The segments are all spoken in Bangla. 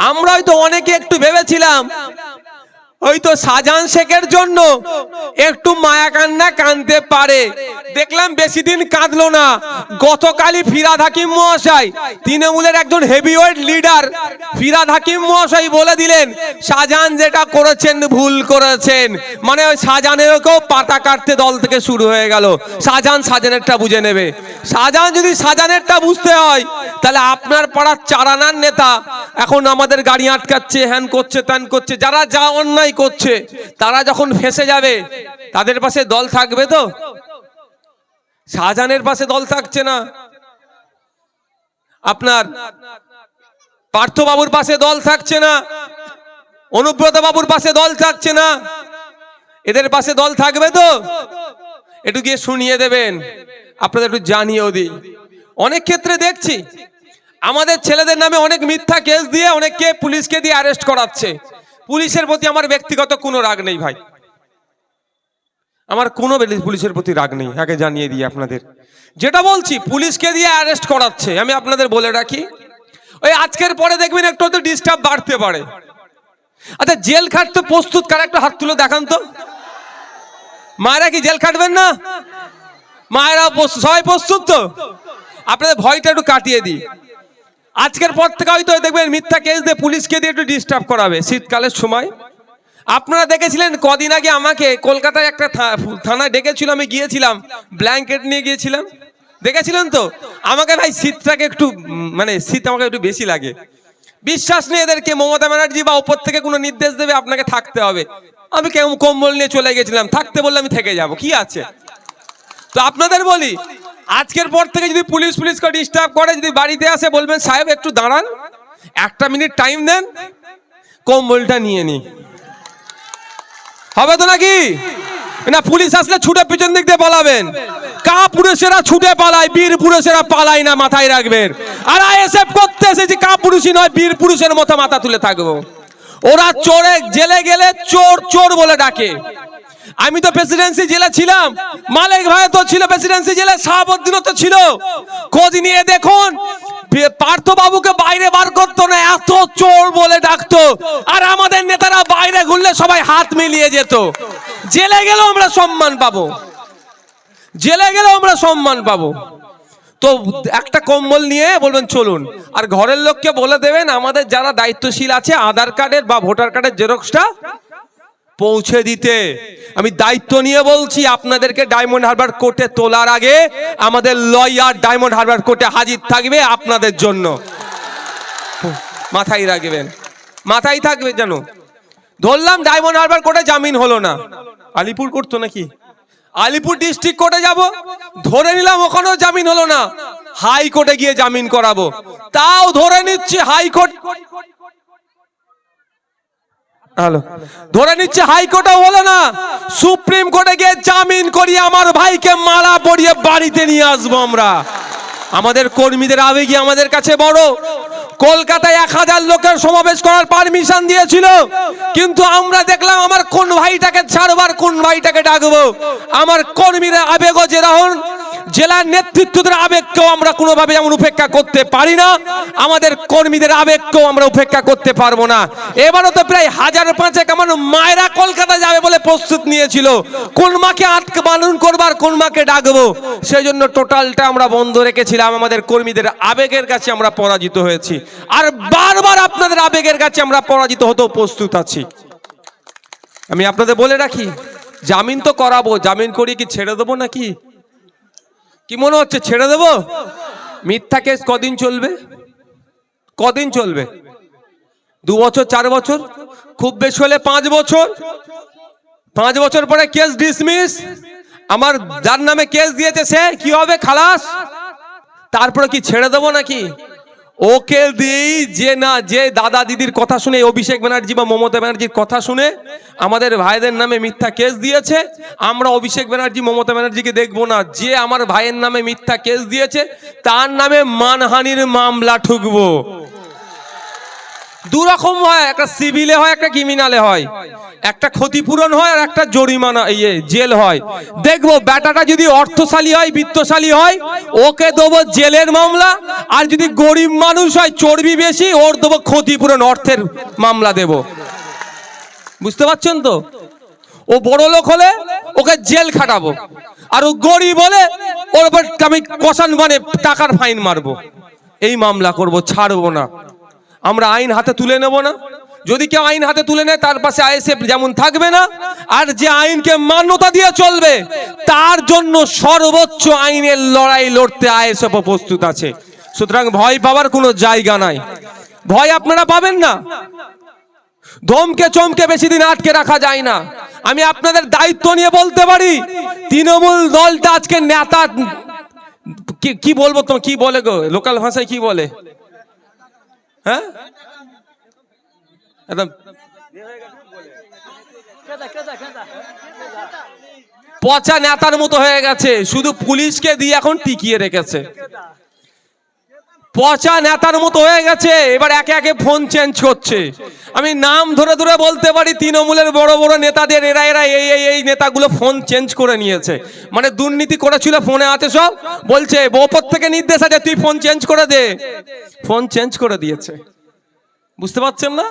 আমরা হয়তো অনেকে একটু ভেবেছিলাম হয়তো শাহজাহান শেখের জন্য একটু মায়া কান্না কানতে পারে। দেখলাম বেশি দিন কাঁদলো না। গতকালই ফিরাদ হাকিম মহাশয়, তৃণমূলের একজন হেভিওয়েট লিডার ফিরাদ হাকিম মহাশয় বলে দিলেন শাহজাহান যেটা করেছেন ভুল করেছেন। মানে ওই শাহজাহানেরকেও পাতা কাটতে দল থেকে শুরু হয়ে গেল। শাহজাহান শাহজাহানেরটা বুঝে নেবে। শাহজাহান যদি শাহজাহানেরটা বুঝতে হয়, তাহলে আপনার পাড়ার চারানার নেতা এখন আমাদের গাড়ি আটকাচ্ছে, হ্যান করছে, ত্যান করছে, যারা যা অন্যায় করছে, তারা যখন ফেসে যাবে, তাদের পাশে দল থাকবে তো? শাহজাহানের পাশে দল থাকছে না। আপনার পার্থবাবুর পাশে দল থাকছে না। অনুব্রত বাবুর পাশে দল থাকছে না। এদের পাশে দল থাকবে তো? একটু গিয়ে শুনিয়ে দেবেন। আপনাদের একটু জানিয়েও দিই। অনেক ক্ষেত্রে দেখছি, আমাদের ছেলেদের নামে অনেক মিথ্যা কেস দিয়ে অনেককে পুলিশকে দিয়ে অ্যারেস্ট করাচ্ছে। পুলিশের প্রতি আমার ব্যক্তিগত কোনো রাগ নেই ভাই। আমার কোনো পুলিশের প্রতি রাগ নেই, আগে জানিয়ে দিই আপনাদের। যেটা বলছি, পুলিশকে দিয়ে অ্যারেস্ট করাচ্ছে, আমি আপনাদের বলে রাখি। ওই আজকের পরে দেখবেন একটু হয়তো ডিস্টার্ব বাড়তে পারে। আচ্ছা জেল খাটতে প্রস্তুত, কার একটা হাত তুলে দেখান তো। মায়েরা কি জেল খাটবেন না? মায়েরা সবাই প্রস্তুত তো? আপনাদের ভয়টা একটু কাটিয়ে দিই। আজকের পর থেকে হয়তো দেখবেন মিথ্যা কেস দিয়ে পুলিশকে দিয়ে একটু ডিস্টার্ব করাবে, শীতকালের সময়। আপনারা দেখেছিলেন কদিন আগে আমাকে কলকাতায় একটা থানায় ডেকেছিল, আমি গিয়েছিলাম ব্ল্যাঙ্কেট নিয়ে গিয়েছিলাম। দেখেছিলেন তো? আমাকে ভাই শীতটাকে একটু মানে শীত আমাকে একটু বেশি লাগে। বিশ্বাস নেই এদেরকে, মমতা ব্যানার্জি বা উপর থেকে কোনো নির্দেশ দেবে, আপনাকে থাকতে হবে। আমি কেমন কম্বল নিয়ে চলে গেছিলাম, থাকতে বললে আমি থেকে যাব, কি আছে? তো আপনাদের বলি আজকের পর থেকে যদি পুলিশ পুলিশকে ডিস্টার্ব করে, যদি বাড়িতে আসে, বলবেন, সাহেব, একটু দাঁড়ান। একটা মিনিট টাইম দেন। কম্বলটা নিয়ে নি হবে তো নাকি? না, পুলিশ আসলে ছুটে পিছন দিক দিয়ে পালাবেন। কা পুরুষেরা ছুটে পালায় বীর পুরুষেরা পালায় না, মাথায় রাখবেন। আর আইএসএফ করতে এসেছি কা পুরুষই নয় বীর পুরুষের মতো মাথা তুলে থাকব। ওরা চোরে জেলে গেলে চোর চোর বলে ডাকে। আমি তো প্রেসিডেন্সি জেলে ছিলাম। মালিক ভাই তো ছিল প্রেসিডেন্সি জেলে, শাহাবুদ্দিনও তো ছিল। খোঁজ নিয়ে দেখুন পার্থ বাবুকে বাইরে বার করতো না, এত চোর বলে ডাকতো। আর আমাদের নেতারা বাইরে ঘুরলে সবাই হাত মিলিয়ে যেত। জেলে গেলেও আমরা সম্মান পাবো। জেলে গেলেও আমরা সম্মান পাবো। তো একটা কম্বল নিয়ে বলবেন, চলুন। আর ঘরের লোককে বলে দেবেন, আমাদের যারা দায়িত্বশীল আছে, আধার কার্ডের বা ভোটার কার্ডের জেরক্সটা পৌঁছে দিতে। আমি দায়িত্ব নিয়ে বলছি, আপনাদেরকে ডায়মন্ড হারবার কোর্টে তোলার আগে আমাদের লয়ার ডায়মন্ড হারবার কোর্টে হাজির থাকবে আপনাদের জন্য। মাথায় রাখবেন, মাথায় থাকবে যেন। ধরলাম ডায়মন্ড হারবার কোর্টে জামিন হলো না। আলিপুর করতো নাকি? আলিপুর ডিস্ট্রিক্ট কোর্টে যাব, ধরে নিলাম ওখানেও জামিন হলো না। হাইকোর্টে গিয়ে জামিন করাবো। তাও ধরে নিচ্ছি হাইকোর্ট হ্যালো। ধরে নিচ্ছে হাইকোর্টও হলো না। সুপ্রিম কোর্টে গিয়ে জামিন করিয়ে আমার ভাইকে মালা পরিয়ে বাড়িতে নিয়ে আসব আমরা। আমাদের কর্মীদের আবেগী আমাদের কাছে বড়। কলকাতায় এক হাজার লোকের সমাবেশ করার পারমিশন দিয়েছিল। কিন্তু আমরা দেখলাম আমার কোন ভাইটাকে ছাড়বার কোন ভাইটাকে ডাকবো। আমার কর্মীরা আবেগও যেরকম জেলার নেতৃত্বদের আবেগকেও আমরা কোনোভাবে যেমন উপেক্ষা করতে পারি না, আমাদের কর্মীদের আবেগকেও আমরা উপেক্ষা করতে পারব না। এবারও তো প্রায় হাজার পাঁচেক আমার মায়েরা কলকাতা যাবে বলে প্রস্তুত নিয়েছিল। কোন মাকে আটকে বারণ করবার, কোন মাকে ডাকবো? সেই জন্য টোটালটা আমরা বন্ধ রেখেছিলাম। আমাদের কর্মীদের আবেগের কাছে আমরা পরাজিত হয়েছি। আর বারবার আপনাদের আবেগের কাছে আমরা পরাজিত হতেও প্রস্তুত আছি। আমি আপনাদের বলে রাখি, জামিন তো করাবো। জামিন করি কি ছেড়ে দেবো নাকি? কি মনে হচ্ছে, ছেড়ে দেব? মিথ্যা কেস কদিন চলবে? কদিন চলবে? দু বছর, চার বছর? খুব বেশি হলে পাঁচ বছর? পাঁচ বছর পরে কেস ডিসমিস আমার যার নামে কেস দিয়েছে সে কি হবে, খালাস? তারপরে কি ছেড়ে দেবো নাকি? ওকে দিই, যে না, যে দাদা দিদির কথা শুনে, অভিষেক ব্যানার্জি বা মমতা ব্যানার্জির কথা শুনে আমাদের ভাইদের নামে মিথ্যা কেস দিয়েছে। আমরা অভিষেক ব্যানার্জি, মমতা ব্যানার্জিকে দেখব না। যে আমার ভাইয়ের নামে মিথ্যা কেস দিয়েছে, তার নামে মানহানির মামলা ঠুকবো। দু রকম হয়, একটা সিভিলে হয়, একটা ক্রিমিনালে হয়। একটা ক্ষতিপূরণ হয় আর একটা জরিমানা ইয়ে জেল হয়। দেখব ব্যাটাটা যদি অর্থশালী হয়, বিত্তশালী হয়, ওকে দেবো জেলের মামলা, আর যদি গরিব মানুষ হয়, চর্বি বেশি, ওর দেবো ক্ষতিপূরণ, অর্থের মামলা দেব। বুঝতে পারছেন তো? ও বড় লোক হলে ওকে জেল খাটাবো, আর ও গরিব হলে ওর উপর আমি কষান মানে টাকার ফাইন মারবো। এই মামলা করব, ছাড়বো না। আমরা আইন হাতে তুলে নেব না। যদি কেউ আইন হাতে তুলে নেয়, তার পাশে আইএসএফ যেমন থাকবে না, আর যে আইনকে মান্যতা দিয়ে চলবে, তার জন্য সর্বোচ্চ আইনের লড়াই লড়তে আইএসএফ প্রস্তুত আছে। সুতরাং ভয় পাওয়ার কোনো জায়গা নাই। ভয় আপনারা পাবেন না। ধমকে চমকে বেশি দিন আটকে রাখা যায় না। আমি আপনাদের দায়িত্ব নিয়ে বলতে পারি, তৃণমূল দলটা আজকে নেতা কি- বলব তো কি বলে গো? লোকাল ভাষায় কি বলে? হ্যাঁ? পচা নেতার মতো হয়ে গেছে, শুধু পুলিশকে দিয়ে এখন টিকিয়ে রেখেছে। পচা নেতার মতো হয়ে গেছে, এবার একে একে ফোন চেঞ্জ করছে। আমি নাম ধরে ধরে বলতে পারি, তৃণমূলের বড় বড় নেতাদের, এরা এরা, এই এই এই নেতাগুলো ফোন চেঞ্জ করে নিয়েছে। মানে দুর্নীতি করেছিল ফোনে আছে সব। বলছে ওপর থেকে নির্দেশ আছে, তুই ফোন চেঞ্জ করে দে। ফোন চেঞ্জ করে দিয়েছে। বুঝতে পারছেন না?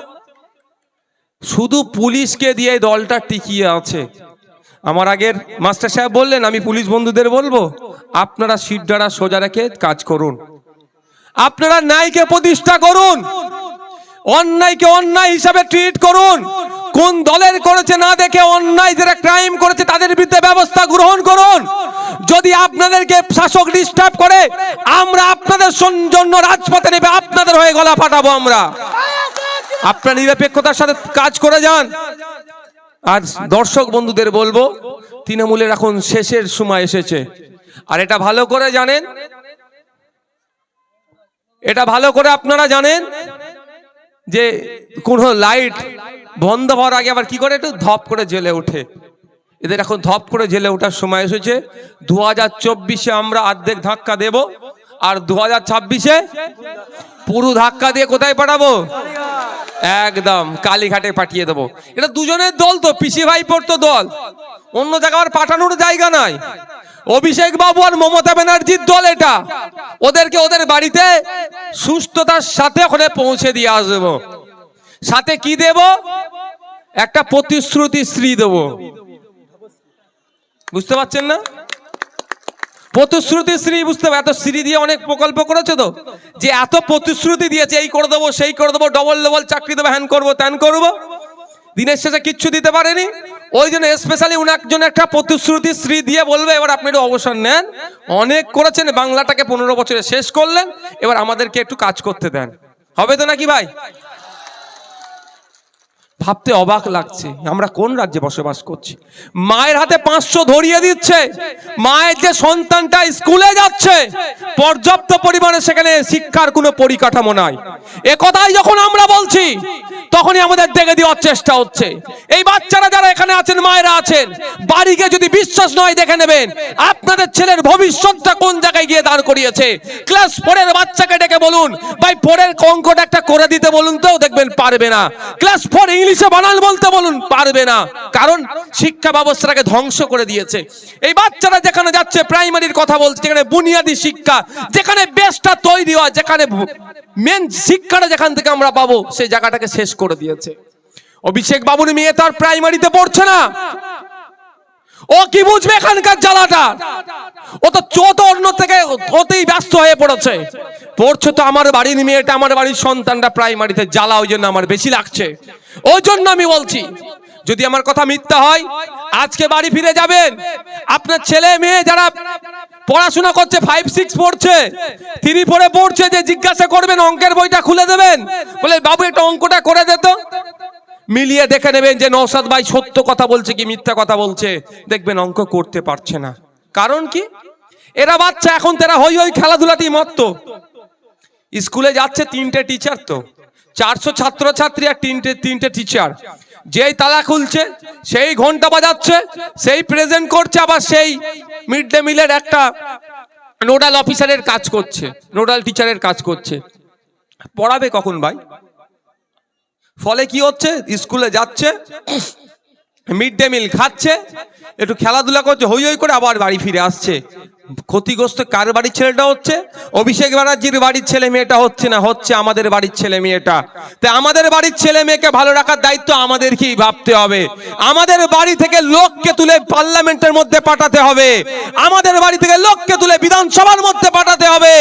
শুধু পুলিশকে দিয়ে দলটা টিকিয়ে আছে। আমার আগের মাস্টার সাহেব বললেন, আমি পুলিশ বন্ধুদের বলব, আপনারা সিট দ্বারা সোজা রেখে কাজ করুন। আপনারা ন্যায়কে প্রতিষ্ঠা করুন। অন্যায়কে অন্যায় হিসাবে ট্রিট করুন। কোন দলের করেছে না দেখে অন্যায় যারা ক্রাইম করেছে, তাদের বিরুদ্ধে ব্যবস্থা গ্রহণ করুন। যদি আপনাদেরকে শাসক ডিস্টার্ব করে, আমরা আপনাদের সন- জন্য রাজপথে নেবে আপনাদের হয়ে গলা ফাটাবো আমরা। আপনার নিরপেক্ষতার সাথে কাজ করে যান। আর দর্শক বন্ধুদের বলব, তৃণমূলের এখন শেষের সময় এসেছে। আর এটা ভালো করে জানেন। এটা ভালো করে আপনারা জানেন। যে কোন লাইট বন্ধ হওয়ার আগে আবার কি করে একটু ধপ করে জেলে ওঠে। এদের এখন ধপ করে জেলে ওঠার সময় এসেছে। দু হাজার চব্বিশে আমরা অর্ধেক ধাক্কা দেব আর দু হাজার ছাব্বিশে পুরো ধাক্কা দিয়ে কোথায় পাঠাবো? একদম কালীঘাটে পাঠিয়ে দেবো। এটা দুজনের দল তো, পিসি ভাই পড়তো দল। অন্য জায়গায় আর পাঠানোর জায়গা নাই। অভিষেক বাবু আর মমতা ব্যানার্জির দল এটা। ওদেরকে ওদের বাড়িতে সুস্থতার সাথে ওখানে পৌঁছে দিয়ে আসব। সাথে কি দেব? একটা প্রতিশ্রুতি শ্রী দেব। বুঝতে পারছেন না? প্রতিশ্রুতি শ্রী বুঝতে পারে এত শ্রী দিয়ে অনেক প্রকল্প করেছে তো। যে এত প্রতিশ্রুতি দিয়েছে, এই করে দেবো, সেই করে দেবো ডবল ডবল চাকরি দেবো হ্যান করব ত্যান করব। দিনের শেষে কিচ্ছু দিতে পারেনি। ওই জন্য স্পেশালি উনার একজন একটা প্রতিশ্রুতি শ্রী দিয়ে বলবে, এবার আপনি একটু অবসর নেন। অনেক করেছেন, বাংলাটাকে পনেরো বছরে শেষ করলেন, এবার আমাদেরকে একটু কাজ করতে দেন। হবে তো নাকি ভাই? ভাবতে অবাক লাগছে আমরা কোন রাজ্যে বসবাস করছি? মায়ের হাতে পাঁচশো ধরিয়ে দিচ্ছে। মায়ের যে সন্তানটা স্কুলে যাচ্ছে, পর্যাপ্ত পরিমাণে সেখানে শিক্ষার কোনো পরিকাঠামো নাই। এ কথাই যখন আমরা বলছি, তখনই আমাদের দেখে দেওয়ার চেষ্টা হচ্ছে। এই বাচ্চারা যারা এখানে আছেন, মায়েরা আছেন, বাড়িকে যদি বিশ্বাস নয়, দেখে নেবেন, আপনাদের ছেলের ভবিষ্যৎটা কোন জায়গায় গিয়ে দাঁড় করিয়েছে? ক্লাস ফোরের বাচ্চাকে বলুন। ভাই ফোরের অঙ্কটা একটা করে দিতে বলুন তো, দেখবেন পারবে না। ক্লাস ফোর ইংলিশে বানান বলতে বলুন, পারবে না। কারণ শিক্ষা ব্যবস্থাটাকে ধ্বংস করে দিয়েছে। এই বাচ্চারা যেখানে যাচ্ছে, প্রাইমারির কথা বলছে, যেখানে বুনিয়াদী শিক্ষা, যেখানে বেসটা তৈরি হয়, যেখানে মেন শিক্ষাটা যেখান থেকে আমরা পাবো, সেই জায়গাটাকে শেষ করে দিয়েছে। অভিষেক বাবুর মেয়ে তার প্রাইমারিতে পড়ছে না। ও কি বুঝবে এখানকার জ্বালাটা? ও তো চোত অন্য থেকে ওতেই ব্যস্ত হয়ে পড়েছে। পড়ছে তো আমার বাড়ির মেয়েটা, আমার বাড়ির সন্তানটা প্রাইমারিতে জ্বালা, ওই জন্য আমার বেশি লাগছে। ওই জন্য আমি বলছি, যদি আমার কথা মিথ্যা হয়, আজকে বাড়ি ফিরে যাবেন। আপনার ছেলে মেয়ে যারা পড়াশোনা করছে ফাইভ সিক্স পড়ছে তিনি পড়ে পড়ছে, যে জিজ্ঞাসা করবেন, অঙ্কের বইটা খুলে দেবেন। বলে, বাবু একটা অঙ্কটা করে দে তো। মিলিয়ে দেখে নেবেন যে নৌসাদ ভাই সত্য কথা বলছে কি মিথ্যা কথা বলছে। দেখবেন অঙ্ক করতে পারছে না। কারণ কি? এরা বাচ্চা, এখন তারা হই হই খেলাধুলাতেই মত্ত। স্কুলে যাচ্ছে তিনটে টিচার তো। চারশো ছাত্র ছাত্রী আর তিনটে তিনটে টিচার যেই তালা খুলছে, সেই ঘণ্টা বাজাচ্ছে, সেই প্রেজেন্ট করছে, আবার সেই মিড ডে মিলের একটা নোডাল অফিসারের কাজ করছে নোডাল টিচারের কাজ করছে। পড়াবে কখন ভাই? ফলে কি হচ্ছে? স্কুলে যাচ্ছে মিড ডে মিল খাচ্ছে, একটু খেলাধুলা করছে, হই হই করে আবার বাড়ি ফিরে আসছে। ক্ষতিগ্রস্ত কার বাড়ির ছেলেটা হচ্ছে? অভিষেক ব্যানার্জির বাড়ির ছেলে মেয়েটা হচ্ছে না, হচ্ছে আমাদের বাড়ির ছেলে মেয়েটা। তাই আমাদের বাড়ির ছেলে মেয়েকে ভালো রাখার দায়িত্ব আমাদেরকেই ভাবতে হবে। আমাদের বাড়ি থেকে লোককে তুলে পার্লামেন্টের মধ্যে পাঠাতে হবে। আমাদের বাড়ি থেকে লোককে তুলে বিধানসভার মধ্যে পাঠাতে হবে।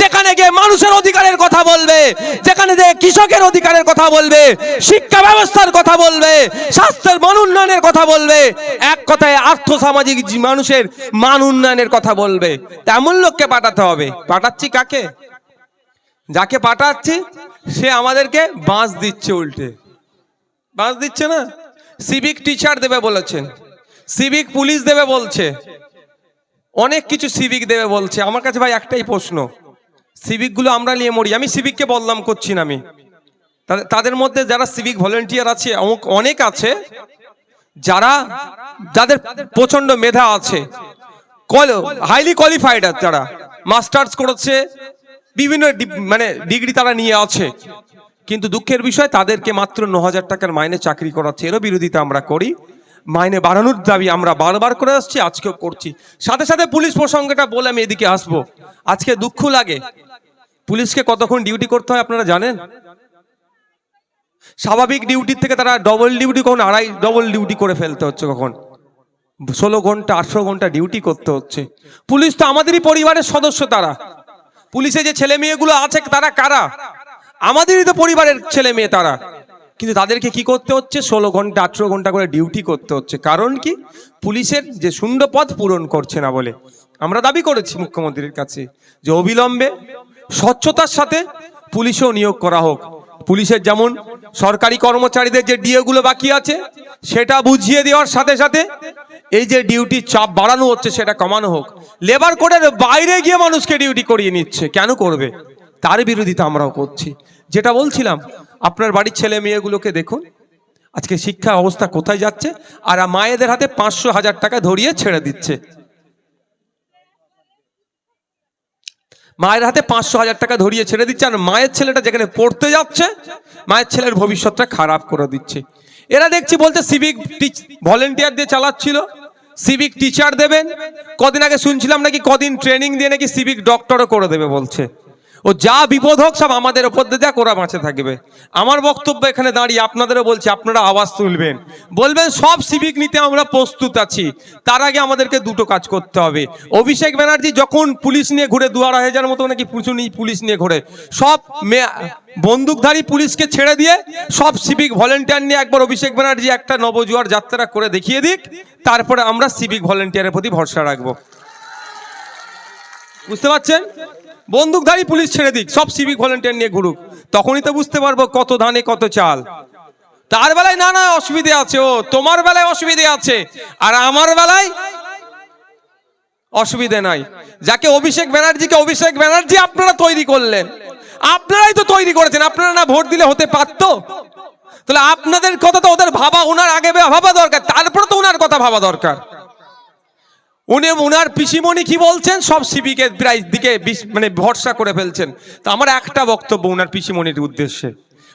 যেখানে গিয়ে মানুষের অধিকারের কথা বলবে, যেখানে গিয়ে কৃষকের অধিকারের কথা বলবে, শিক্ষা ব্যবস্থার কথা বলবে, স্বাস্থ্যের মান উন্নয়নের কথা বলবে, এক কথায় আর্থ সামাজিক মানুষের মান উন্নয়নের কথা বলবে। তেমন লোককে পাঠাতে হবে। পাঠাচ্ছি কাকে? যাকে পাঠাচ্ছি, সে আমাদেরকে বাঁশ দিচ্ছে উল্টে। বাঁশ দিচ্ছে না? সিভিক টিচার দেবে বলেছেন। সিভিক পুলিশ দেবে বলছে। অনেক কিছু সিভিক দেবে বলছে। আমার কাছে ভাই একটাই প্রশ্ন। সিভিকগুলো আমরা নিয়ে মরি। আমি সিভিককে বদনাম করছি না আমি। তাদের মধ্যে যারা সিভিক ভলেন্টিয়ার আছে অনেক আছে, যারা, যাদের প্রচণ্ড মেধা আছে হাইলি কোয়ালিফাইড তারা মাস্টার্স করেছে, বিভিন্ন মানে ডিগ্রি তারা নিয়ে আছে। কিন্তু দুঃখের বিষয়, তাদেরকে মাত্র ন হাজার টাকার মাইনে চাকরি করাচ্ছে। এরও বিরোধিতা আমরা করি। মাইনে বাড়ানোর দাবি আমরা বারবার করে আসছি, আজকেও করছি। সাথে সাথে পুলিশ প্রসঙ্গটা বলে আমি এদিকে আসব। আজকে দুঃখ লাগে। পুলিশকে কতক্ষণ ডিউটি করতে হয় আপনারা জানেন? স্বাভাবিক ডিউটির থেকে তারা ডবল ডিউটি কখন, আড়াই ডবল ডিউটি করে ফেলতে হচ্ছে কখন? ষোলো ঘণ্টা, আঠেরো ঘণ্টা ডিউটি করতে হচ্ছে। পুলিশ তো আমাদেরই পরিবারের সদস্য তারা। পুলিশে যে ছেলে মেয়েগুলো আছে, তারা কারা? আমাদেরই তো পরিবারের ছেলে মেয়ে তারা। কিন্তু তাদেরকে কি করতে হচ্ছে? ষোলো ঘণ্টা, আঠেরো ঘণ্টা করে ডিউটি করতে হচ্ছে। কারণ কি? পুলিশের যে শূন্য পদ পূরণ করছে না বলে। আমরা দাবি করেছি মুখ্যমন্ত্রীর কাছে যে অবিলম্বে স্বচ্ছতার সাথে পুলিশেও নিয়োগ করা হোক। পুলিশের যেমন সরকারি কর্মচারীদের যে ডিএগুলো বাকি আছে, সেটা বুঝিয়ে দেওয়ার সাথে সাথে এই যে ডিউটি চাপ বাড়ানো হচ্ছে, সেটা কমানো হোক। লেবার কোডের বাইরে গিয়ে মানুষকে ডিউটি করিয়ে নিচ্ছে। কেন করবে? তার বিরোধিতা আমরাও করছি। যেটা বলছিলাম, আপনার বাড়ির ছেলে মেয়েগুলোকে দেখুন, আজকে শিক্ষা অবস্থা কোথায় যাচ্ছে? আর মায়েদের হাতে পাঁচশো হাজার টাকা ধরিয়ে ছেড়ে দিচ্ছে। মায়ের হাতে পাঁচশো হাজার টাকা ধরিয়ে ছেড়ে দিচ্ছে আর মায়ের ছেলেটা যেখানে পড়তে যাচ্ছে, মায়ের ছেলের ভবিষ্যৎটা খারাপ করে দিচ্ছে। এরা দেখছি বলতে সিভিক ভলেন্টিয়ার দিয়ে চালাচ্ছিল। সিভিক টিচার দেবেন। কদিন আগে শুনছিলাম নাকি কদিন ট্রেনিং দিয়ে নাকি সিভিক ডক্টরও করে দেবে বলছে। ও যা বিপদ হোক সব আমাদের ওপর দিয়ে দেখ, ওরা বাঁচে থাকবে। আমার বক্তব্য এখানে দাঁড়িয়ে আপনাদেরও বলছি, আপনারা আওয়াজ তুলবেন। বলবেন, সব সিভিক নিতে আমরা প্রস্তুত আছি। তার আগে আমাদেরকে দুটো কাজ করতে হবে। অভিষেক ব্যানার্জি যখন পুলিশ নিয়ে ঘুরে দু আড়াই হাজার মতো নাকি প্রচুর পুলিশ নিয়ে ঘুরে। সব বন্দুকধারী পুলিশকে ছেড়ে দিয়ে সব সিভিক ভলেন্টিয়ার নিয়ে একবার অভিষেক ব্যানার্জি একটা নবজুয়ার যাত্রা করে দেখিয়ে দিক। তারপরে আমরা সিভিক ভলেন্টিয়ারের প্রতি ভরসা রাখব। বুঝতে পারছেন? বন্দুকধারী পুলিশ ছেড়ে দিক, সব সিভিক ভলেন্টিয়ার নিয়ে ঘুরুক। তখনই তো বুঝতে পারব কত ধানে, কত চাল। তার বেলায় না না অসুবিধে আছে, ও, তোমার বেলায় অসুবিধে আছে, আর আমার বেলায় অসুবিধে নাই। যাকে অভিষেক ব্যানার্জিকে, অভিষেক ব্যানার্জি আপনারা তৈরি করলেন। আপনারাই তো তৈরি করেছেন, আপনারা না ভোট দিলে হতে পারতো? তাহলে আপনাদের কথা তো ওদের ভাবা ওনার আগে ভাবা দরকার, তারপরে তো ওনার কথা ভাবা দরকার। উনি, উনার পিসিমণি কি বলছেন? সব সিভিকের প্রায় দিকে মানে ভরসা করে ফেলছেন। তো আমার একটা বক্তব্য উনার পিসিমণির উদ্দেশ্যে।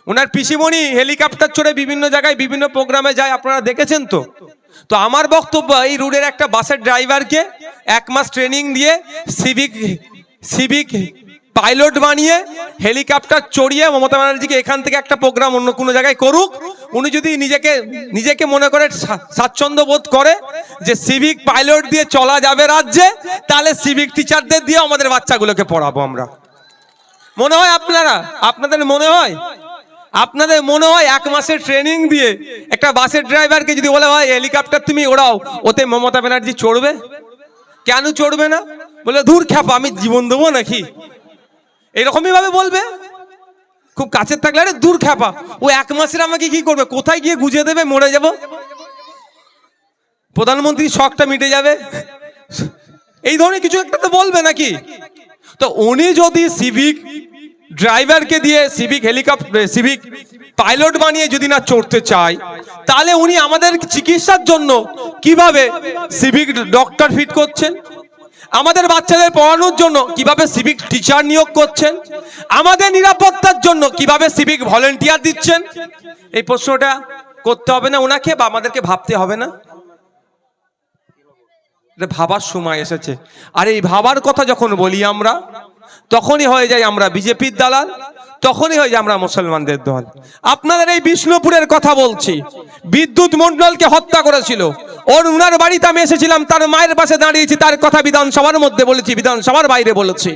উনার পিসিমণি হেলিকপ্টার চড়ে বিভিন্ন জায়গায় বিভিন্ন প্রোগ্রামে যায়, আপনারা দেখেছেন তো? তো আমার বক্তব্য, এই রুটের একটা বাসের ড্রাইভারকে এক মাস ট্রেনিং দিয়ে সিভিক সিভিক পাইলট বানিয়ে, হেলিকপ্টার চড়িয়ে মমতা ব্যানার্জিকে এখান থেকে একটা প্রোগ্রাম অন্য কোনো জায়গায় করুক। উনি যদি নিজেকে নিজেকে মনে করে স্বা- স্বাচ্ছন্দ্য বোধ করে যে সিভিক পাইলট দিয়ে চলা যাবে রাজ্যে, তাহলে সিভিক টিচারদের দিয়ে আমাদের বাচ্চাগুলোকে পড়াবো আমরা। মনে হয় আপনারা? আপনাদের মনে হয়? আপনাদের মনে হয় এক মাসের ট্রেনিং দিয়ে একটা বাসের ড্রাইভারকে যদি বলে হয় হেলিকপ্টার তুমি ওড়াও, ওতে মমতা ব্যানার্জি চড়বে? কেন চড়বে না? বলে দূর খ্যাপা, আমি জীবন দেবো নাকি? এরকমই ভাবে বলবে? খুব কাছের থাকলে, আরে দূর খ্যাপা। ও এক মাসের আমাকে কি করবে? কোথায় গিয়ে গুজে দেবে? মরে যাব। প্রধানমন্ত্রী শখটা মিটে যাবে। এই ধরনের কিছু একটা তো বলবে নাকি? তো উনি যদি সিভিক ড্রাইভারকে দিয়ে সিভিক হেলিকপ্টার সিভিক পাইলট বানিয়ে যদি না চড়তে চায়, তাহলে উনি আমাদের চিকিৎসার জন্য কীভাবে সিভিক ডক্টর ফিট করছেন? আমাদের বাচ্চাদের পড়ানোর জন্য কীভাবে সিভিক টিচার নিয়োগ করছেন? আমাদের নিরাপত্তার জন্য কীভাবে সিভিক ভলেন্টিয়ার দিচ্ছেন? এই প্রশ্নটা করতে হবে না ওনাকে বা আমাদেরকে ভাবতে হবে না। ভাবার সময় এসেছে। আর এই ভাবার কথা যখন বলি আমরা, তখনই হয়ে যায় আমরা বিজেপির দালাল, তখনই হয়ে যায় আমরা মুসলমানদের দল। আপনাদের এই বিষ্ণুপুরের কথা বলছি। বিদ্যুৎ মন্ডলকে হত্যা করেছিল। ওর উনার বাড়িতে আমি এসেছিলাম, তার মায়ের পাশে দাঁড়িয়েছি, তার কথা বিধানসভার মধ্যে বলেছি, বিধানসভার বাইরে বলেছি।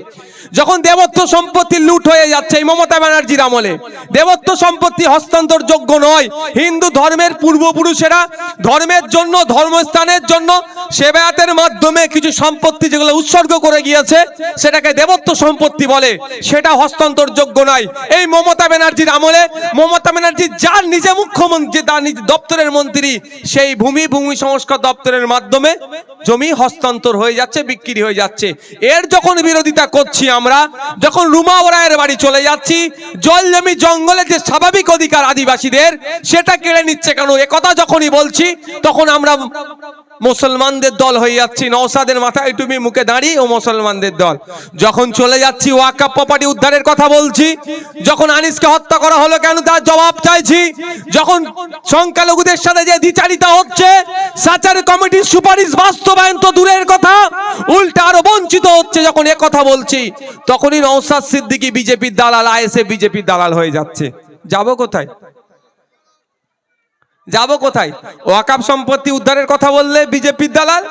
যখন দেবত্ব সম্পত্তি লুট হয়ে যাচ্ছে এই মমতা ব্যানার্জির আমলে, দেবত্ব সম্পত্তি হস্তান্তর যোগ্য নয়, হিন্দু ধর্মের পূর্বপুরুষেরা ধর্মের জন্য, ধর্মস্থানের জন্য সেবায়াতের মাধ্যমে কিছু সম্পত্তি যেগুলো উৎসর্গ করে গিয়েছে, সেটাকে দেবত্ব সম্পত্তি বলে, সেটা হস্তান্তর যোগ্য নয়। এই মমতা ব্যানার্জির আমলে, মমতা ব্যানার্জি যার নিজে মুখ্যমন্ত্রী, তার নিজ দপ্তরের মন্ত্রী, সেই ভূমি ভূমি সংস্কার দপ্তরের মাধ্যমে জমি হস্তান্তর হয়ে যাচ্ছে, বিক্রি হয়ে যাচ্ছে। এর যখন বিরোধিতা করছি আমরা, যখন রুমা ওরায়ের বাড়ি চলে যাচ্ছি জল জমি জঙ্গলে যে স্বাভাবিক অধিকার আদিবাসীদের, সেটা কেড়ে নিচ্ছে কেন? একথা যখনই বলছি, তখন আমরা মুসলমানদের দল হয়ে যাচ্ছি। নওসাদের মাথায় টুপি মুখে দাঁড়িয়ে ও মুসলমানদের দল। যখন চলে যাচ্ছি ওয়াকাপ প্রপার্টি উদ্ধারের কথা বলছি। যখন আনিসকে হত্যা করা হলো কেন, তার জবাব চাইছি। যখন সংখ্যালঘুদের সাথে যে দ্বিচারিতা হচ্ছে, সাচার কমিটির সুপারিশ বাস্তবায়ন তো দূরের কথা, উল্টা আরও বঞ্চিত হচ্ছে যখন এ কথা বলছি। তখনই নওসাদ সিদ্দিকী বিজেপির দালাল আইএসএ বিজেপির দালাল হয়ে যাচ্ছে। যাব কোথায়? যাব কোথায়? ওয়াকাব সম্পত্তি উদ্ধারের কথা বললে বিজেপির দালাল,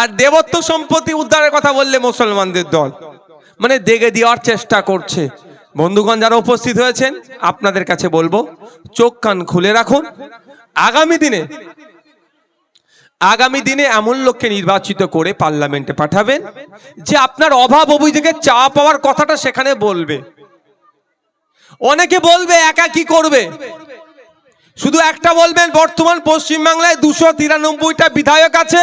আর দেবত্ব সম্পত্তি উদ্ধারের কথা বললে মুসলমানদের দল। মানে দেগে দেওয়ার চেষ্টা করছে। বন্ধুগণ যারা উপস্থিত হয়েছেন, আপনাদের কাছে বলব, চোখ কান খুলে রাখুন। আগামী দিনে আগামী দিনে এমন লোককে নির্বাচিত করে পার্লামেন্টে পাঠাবেন, যে আপনার অভাব অভিযোগে চা পাওয়ার কথাটা সেখানে বলবে। অনেকে বলবে, একা কি করবে? শুধু একটা বলবেন, বর্তমান পশ্চিমবাংলায় দুশো তিরানব্বইটা বিধায়ক আছে।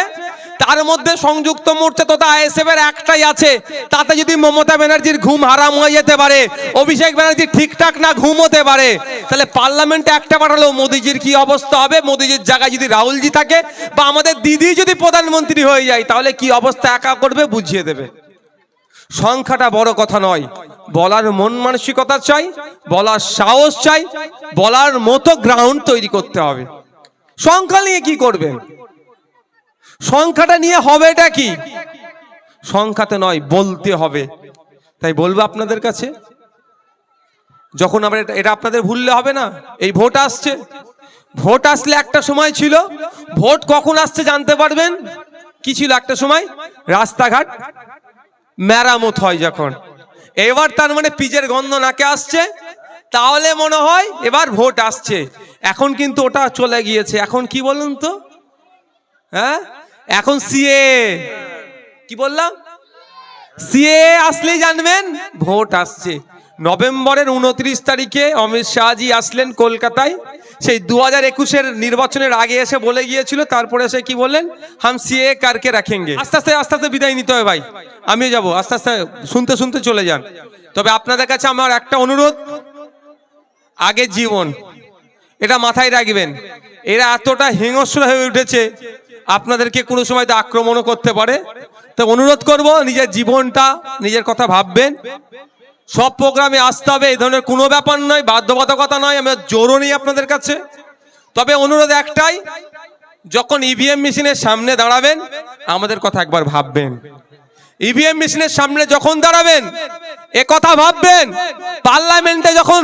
তার মধ্যে সংযুক্ত মোর্চা তথা আইএসএফ এর একটাই আছে। তাতে যদি মমতা ব্যানার্জির ঘুম হারাম হয়ে যেতে পারে, অভিষেক ব্যানার্জি ঠিকঠাক না ঘুম হতে পারে, তাহলে পার্লামেন্টে একটা পাঠালেও মোদিজির কি অবস্থা হবে? মোদিজির জায়গায় যদি রাহুলজি থাকে বা আমাদের দিদি যদি প্রধানমন্ত্রী হয়ে যায়, তাহলে কি অবস্থা একা করবে? বুঝিয়ে দেবে। সংখ্যাটা বড় কথা নয়। বলার মন মানসিকতা চাই, বলার সাহস চাই, বলার মতো গ্রাউন্ড তৈরি করতে হবে। সংখ্যা নিয়ে কি করবেন? সংখ্যাটা নিয়ে হবে এটা কি? সংখ্যাতে নয়, বলতে হবে। তাই বলব আপনাদের কাছে, যখন আমরা এটা- এটা আপনাদের ভুললে হবে না, এই ভোট আসছে। ভোট আসলে একটা সময় ছিল, ভোট কখন আসছে জানতে পারবেন? কি ছিল একটা সময়? রাস্তাঘাট। মেরামত হয় যখন। এবার তার মানে পিজের গন্ধ নাকে আসছে, তাহলে মনে হয় এবার ভোট আসছে। এখন কিন্তু ওটা চলে গিয়েছে। এখন কি বলুন তো? হ্যাঁ? এখন সিএ। কি বললাম? সিএ আসলেই জানবেন, ভোট আসছে। নভেম্বরের উনত্রিশ তারিখে অমিত শাহজি আসলেন কলকাতায়। সেই দু হাজার একুশের নির্বাচনের আগে এসে বলে গিয়েছিল, তারপরে সে কি বললেন? হাম সিএ কারকে রাখেঙ্গে। আস্তে আস্তে আস্তে আস্তে বিদায় নিতে হবে ভাই। আমিও যাব, আস্তে আস্তে শুনতে শুনতে চলে যান। তবে আপনাদের কাছে আমার একটা অনুরোধ, আগে জীবন, এটা মাথায় রাখবেন। এরা এতটা হিংস্র হয়ে উঠেছে, আপনাদেরকে কোনো সময় তো আক্রমণও করতে পারে। তো অনুরোধ করব, নিজের জীবনটা, নিজের কথা ভাববেন। সব প্রোগ্রামে আসতে হবে, এই ধরনের কোনো ব্যাপার নয়, বাধ্যবাধকতা নয় আমি জোরও নেই আপনাদের কাছে। তবে অনুরোধ একটাই, যখন ইভিএম মেশিনের সামনে দাঁড়াবেন, আমাদের কথা একবার ভাববেন। ইভিএম মেশিনের সামনে যখন দাঁড়াবেন এ কথা ভাববেন, পার্লামেন্টে যখন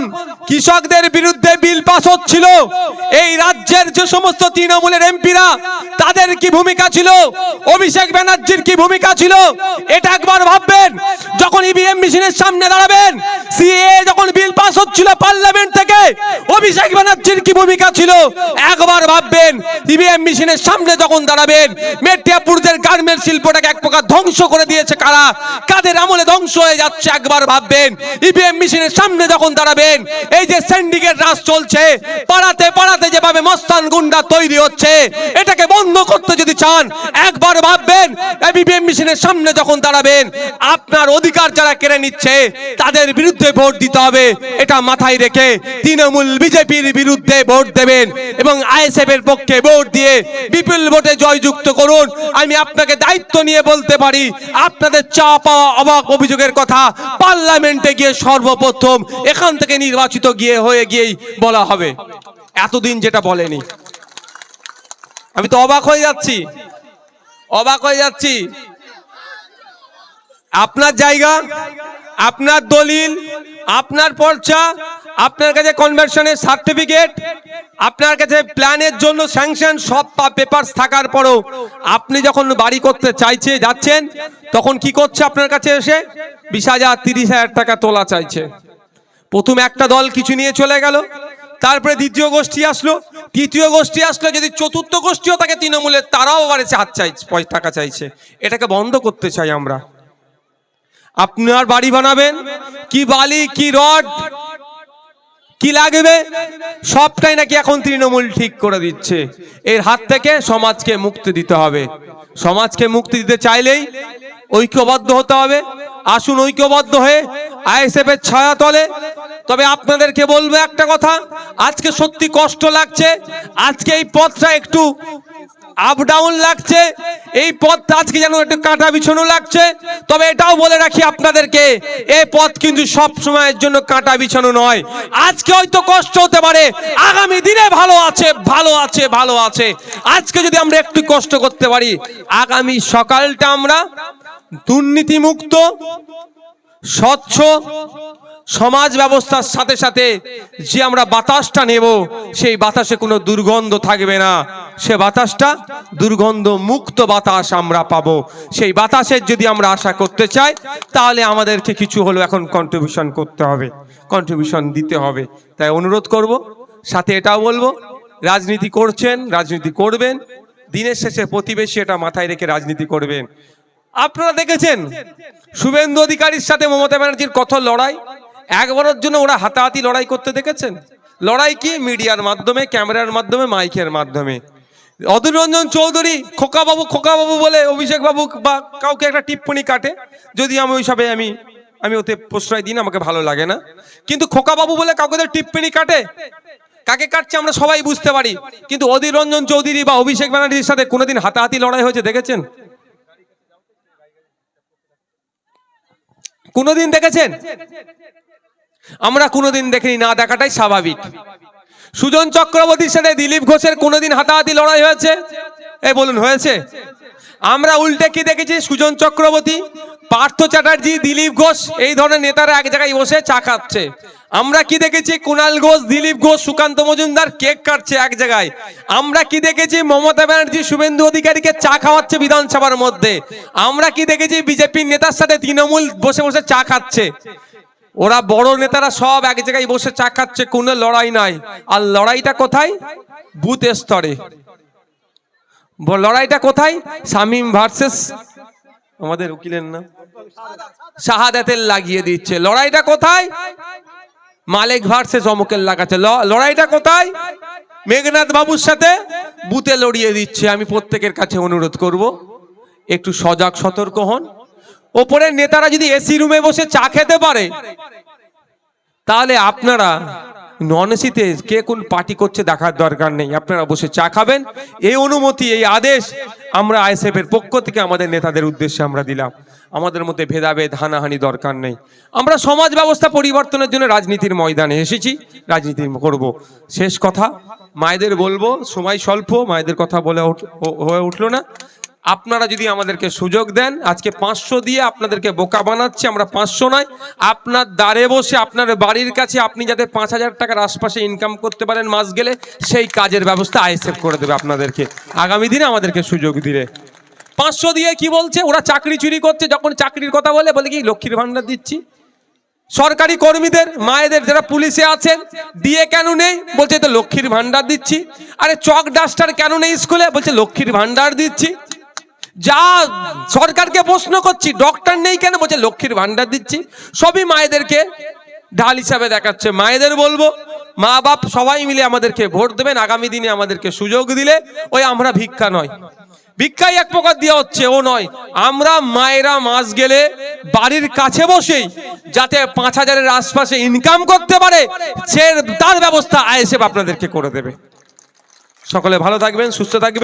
কৃষকদের বিরুদ্ধে বিল পাস হচ্ছিল, এই রাজ্যের যে সমস্ত তৃণমূলের এমপিরা, তাদের কি ভূমিকা ছিল? অভিষেক ব্যানার্জির কি ভূমিকা ছিল? এটা একবার ভাববেন, যখন ইভিএম মেশিনের সামনে দাঁড়াবেন সিএ যখন বিল পাস হচ্ছিল পার্লামেন্ট থেকে, অভিষেক ব্যানার্জির কি ভূমিকা ছিল? একবার ভাববেন ইভিএম মেশিনের সামনে যখন দাঁড়াবেন মেটিয়াপুরদের গার্মেন্ট শিল্পটাকে এক প্রকার ধ্বংস করে দিয়েছে কারা? কাদের আমলে ধ্বংস হয়ে যাচ্ছে একবার ভাববেন ইভিএম মেশিনের সামনে যখন দাঁড়াবেন, এই যে সিন্ডিকেট রাজ চলছে, পাড়াতে পাড়াতে যে ভাবে মস্তান গুন্ডা তৈরি হচ্ছে, এটাকে বন্ধ করতে যদি চান, একবার ভাববেন বিপিএম মেশিনের সামনে যখন দাঁড়াবেন, আপনার অধিকার যারা কেড়ে নিচ্ছে, তাদের বিরুদ্ধে ভোট দিতে হবে। এটা মাথায় রেখে তৃণমূল বিজেপির বিরুদ্ধে ভোট দেবেন এবং আইএসএফ এর পক্ষে ভোট দিয়ে বিপুল ভোটে জয়যুক্ত করুন। আমি আপনাকে দায়িত্ব নিয়ে বলতে পারি, আপনাদের চা পাওয়া অবাক অভিযোগের কথা পার্লামেন্টে গিয়ে সর্বপ্রথম এখান থেকে নির্বাচিত গিয়ে হয়ে গিয়েই বলা হবে। এতদিন যেটা বলেনি। আমি তো অবাক হয়ে যাচ্ছি। অবাক হয়ে যাচ্ছি। আপনার জায়গা, আপনার দলিল, আপনার পর্চা, আপনার কাছে কনভার্সনের সার্টিফিকেট আপনার কাছে প্ল্যানের জন্য স্যাংশন, সব পেপারস থাকার পরও আপনি যখন বাড়ি করতে চাইছে, যাচ্ছেন, তখন কি করছে আপনার কাছে এসে? বিশ হাজার, তিরিশ হাজার টাকা তোলা চাইছে। প্রথম একটা দল কিছু নিয়ে চলে গেল, তারপরে দ্বিতীয় গোষ্ঠী আসলো। তৃতীয় গোষ্ঠী আসলো যদি চতুর্থ গোষ্ঠীও থাকে তৃণমূলের, তারাও আবার এসে হাত চাইছে টাকা চাইছে। এটাকে বন্ধ করতে চাই আমরা। আপনার বাড়ি বানাবেন, কি বালি, কি রড কি লাগবে? সবটাই নাকি এখন তৃণমূল ঠিক করে দিচ্ছে। এর হাত থেকে সমাজকে মুক্তি দিতে হবে। সমাজকে মুক্তি দিতে চাইলেই ঐক্যবদ্ধ হতে হবে। আসুন ঐক্যবদ্ধ হয়ে আইএসএফ এর ছায়া তলে। তবে আপনাদেরকে বলব একটা কথা, আজকে সত্যি কষ্ট লাগছে। আজকে এই পথটা একটু আপ ডাউন লাগছে। এই পথ আজকে যেন একটু কাটা বিছানো লাগছে। তবে এটাও বলে রাখি আপনাদেরকে, এই পথ কিন্তু সব সময়ের জন্য কাটা বিছানো নয়। আজকে হয়তো কষ্ট হতে পারে। আগামী দিনে ভালো আছে ভালো আছে ভালো আছে। আজকে যদি আমরা একটু কষ্ট করতে পারি, আগামী সকালটা আমরা দুর্নীতিমুক্ত স্বচ্ছ সমাজ ব্যবস্থার সাথে সাথে যে আমরা বাতাসটা নেব, সেই বাতাসে কোনো দুর্গন্ধ থাকবে না। সে বাতাসটা দুর্গন্ধ মুক্ত বাতাস আমরা পাবো। সেই বাতাসের যদি আমরা আশা করতে চাই, তাহলে আমাদেরকে কিছু হলো এখন কন্ট্রিবিউশন করতে হবে কন্ট্রিবিউশন দিতে হবে। তাই অনুরোধ করব, সাথে এটাও বলব, রাজনীতি করছেন, রাজনীতি করবেন, দিনের শেষে প্রতিবেশী এটা মাথায় রেখে রাজনীতি করবেন। আপনারা দেখেছেন? শুভেন্দু অধিকারীর সাথে মমতা ব্যানার্জির কত লড়াই? একবারের জন্য ওরা হাতাহাতি লড়াই করতে দেখেছেন? লড়াই কি? মিডিয়ার মাধ্যমে, ক্যামেরার মাধ্যমে, মাইকের মাধ্যমে। অধীর রঞ্জন চৌধুরী খোকা বাবু খোকা বাবু বলে অভিষেক বাবু বা কাউকে একটা টিপ্পনি কাটে। যদি আমি ওইসবে আমি আমি ওতে প্রশ্রয় দিই না, আমাকে ভালো লাগে না। কিন্তু খোকা বাবু বলে কাউকে তো টিপ্পনি কাটে? কাকে কাটছে আমরা সবাই বুঝতে পারি। কিন্তু অধীর রঞ্জন চৌধুরী বা অভিষেক ব্যানার্জির সাথে কোনোদিন হাতাহাতি লড়াই হয়েছে, দেখেছেন? কোনোদিন দেখেছেন? আমরা কোনোদিন দেখিনি, না দেখাটাই স্বাভাবিক। সুজন চক্রবর্তীর সাথে দিলীপ ঘোষের কোনোদিন হাতাহাতি লড়াই হয়েছে? এ, বলুন, হয়েছে? আমরা উল্টে কি দেখেছি? সুজন চক্রবর্তী, পার্থ চ্যাটার্জি, দিলীপ ঘোষ, এই ধরনের নেতারা এক জায়গায় বসে চা খাচ্ছে। আমরা কি দেখেছি? কুণাল ঘোষ, দিলীপ ঘোষ, সুকান্ত মজুমদার কেক কাটছে এক জায়গায়। আমরা কি দেখেছি? মমতা ব্যানার্জি, শুভেন্দু অধিকারীকে চা খাওয়াচ্ছে বিধানসভার মধ্যে। আমরা কি দেখেছি? বিজেপির নেতার সাথে তৃণমূল বসে বসে চা খাচ্ছে। ওরা বড় নেতারা সব এক জায়গায় বসে চা খাচ্ছে, কোনো লড়াই নাই। আর লড়াইটা কোথায়? বুথ স্তরে। লড়াইটা কোথায়? শামীম ভার্সেস। আমাদের উকিলের নাম। শাহাদাতের লাগিয়ে দিচ্ছে। লড়াইটা কোথায়? মালিক ভার্সেস অমুকের লাগাচ্ছে লড়াইটা কোথায়? মেঘনাথ বাবুর সাথে বুতে লড়িয়ে দিচ্ছে। আমি প্রত্যেকের কাছে অনুরোধ করব, একটু সজাগ সতর্ক হন। ওপরের নেতারা যদি এসি রুমে বসে চা খেতে পারে, তাহলে আপনারা নন এসিতে কে কোন পার্টি করছে দেখার দরকার নেই। আপনারা বসে চা খাবেন। এই অনুমতি, এই আদেশ আমরা আইএসএফ এর পক্ষ থেকে আমাদের নেতাদের উদ্দেশ্যে আমরা দিলাম। আমাদের মধ্যে ভেদাভেদ, হানাহানি দরকার নেই। আমরা সমাজ ব্যবস্থা পরিবর্তনের জন্য রাজনীতির ময়দানে এসেছি, রাজনীতি করব। শেষ কথা, মায়েদের বলব, সময় স্বল্প, মায়েদের কথা বলে হয়ে উঠল না। আপনারা যদি আমাদেরকে সুযোগ দেন, আজকে পাঁচশো দিয়ে আপনাদেরকে বোকা বানাচ্ছে, আমরা পাঁচশো নয়, আপনার দ্বারে বসে, আপনার বাড়ির কাছে আপনি যাতে পাঁচ হাজার টাকার আশপাশে ইনকাম করতে পারেন মাস গেলে, সেই কাজের ব্যবস্থা আইএসএফ করে দেবে আপনাদেরকে। আগামী দিনে আমাদেরকে সুযোগ দিলে পাঁচশো দিয়ে কি বলছে? ওরা চাকরি চুরি করছে, যখন চাকরির কথা বলে বলে কি, লক্ষ্মীর ভান্ডার দিচ্ছি? সরকারি কর্মীদের, মায়েদের যারা পুলিশে আছেন, দিয়ে কেন নেই? বলছে তো লক্ষ্মীর ভান্ডার দিচ্ছি। আরে, চক ডাস্টার কেন নেই স্কুলে? বলছে, লক্ষ্মীর ভান্ডার দিচ্ছি। যা সরকারকে প্রশ্ন করছি, ডক্টর নেই কেন? বলছে, লক্ষ্মীর ভান্ডার দিচ্ছি। সবই মায়েদেরকে ঢাল হিসাবে দেখাচ্ছে। মায়েদের বলব মা বাপ সবাই মিলে আমাদেরকে ভোট দেবেন, আগামী দিনে আমাদেরকে সুযোগ দিলে ওই আমরা ভিক্ষা নয়। ভিক্ষাই এক প্রকার দেওয়া হচ্ছে, ও নয়। আমরা মায়েরা মাস গেলে বাড়ির কাছে বসেই যাতে পাঁচ হাজারের আশপাশে ইনকাম করতে পারে, সে তার ব্যবস্থা আইএসএফ আপনাদেরকে করে দেবে। সকলে ভালো থাকবেন, সুস্থ থাকবেন।